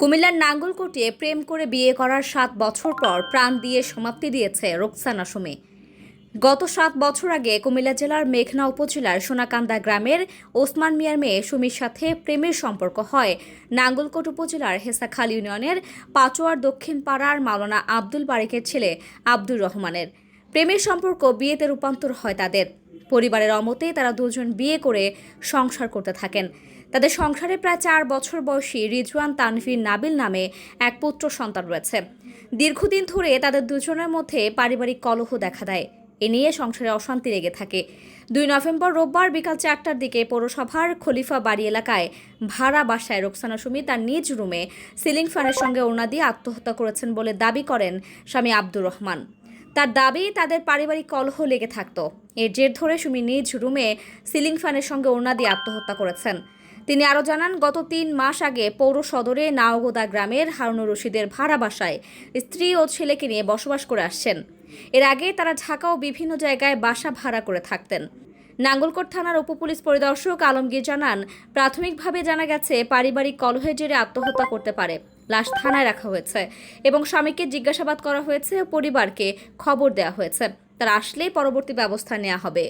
কুমিল্লার নাঙ্গলকোটে প্রেম করে বিয়ে করার সাত বছর পর প্রাণ দিয়ে সমাপ্তি দিয়েছে রোকসানা সুমি। গত সাত বছর আগে কুমিল্লা জেলার মেঘনা উপজেলার সোনাকান্দা গ্রামের ওসমান মিয়ার মেয়ে সুমির সাথে প্রেমের সম্পর্ক হয়। নাঙ্গলকোট উপজেলার হেসাখাল ইউনিয়নের পাচোয়ার দক্ষিণ পাড়ার মাওলানা আব্দুল বারেকের ছেলে আব্দুর রহমানের। প্রেমের সম্পর্ক বিয়েতে রূপান্তর হয় তাদের। পরিবারের অমতে তারা দুজন বিয়ে করে সংসার করতে থাকেন। তাদের সংসারে প্রায় চার বছর বয়সী রিজওয়ান তানভীর নাবিল নামে এক পুত্র সন্তান রয়েছে। দীর্ঘদিন ধরে তাদের দুজনের মধ্যে পারিবারিক কলহ দেখা দেয়। এ নিয়ে সংসারে অশান্তি লেগে থাকে। দুই নভেম্বর রোববার বিকাল চারটার দিকে পৌরসভার খলিফা বাড়ি এলাকায় ভাড়া বাসায় রোকসানা সুমি তার নিজ রুমে সিলিং ফ্যানের সঙ্গে ওড়না দিয়ে আত্মহত্যা করেছেন বলে দাবি করেন স্বামী আব্দুর রহমান। তার দাবি তাদের পারিবারিক কলহ লেগে থাকতো। এর জের ধরে সুমি নিজ রুমে সিলিং ফ্যানের সঙ্গে ওড়না দিয়ে আত্মহত্যা করেছেন। তিনি আরও জানান, গত তিন মাস আগে পৌর সদরে নাওগোদা গ্রামের হারুনুর রশিদের ভাড়া বাসায় স্ত্রী ও ছেলেকে নিয়ে বসবাস করে আসছেন। এর আগে তারা ঢাকা ও বিভিন্ন জায়গায় বাসা ভাড়া করে থাকতেন। নাঙ্গলকোট থানার উপপুলিশ পরিদর্শক আলমগীর জানান, প্রাথমিকভাবে জানা গেছে, পারিবারিক কলহের জেরে আত্মহত্যা করতে পারে। লাশ থানায় রাখা হয়েছে এবং স্বামীকে জিজ্ঞাসাবাদ করা হয়েছে ও পরিবারকে খবর দেওয়া হয়েছে। তারা আসলেই পরবর্তী ব্যবস্থা নেওয়া হবে।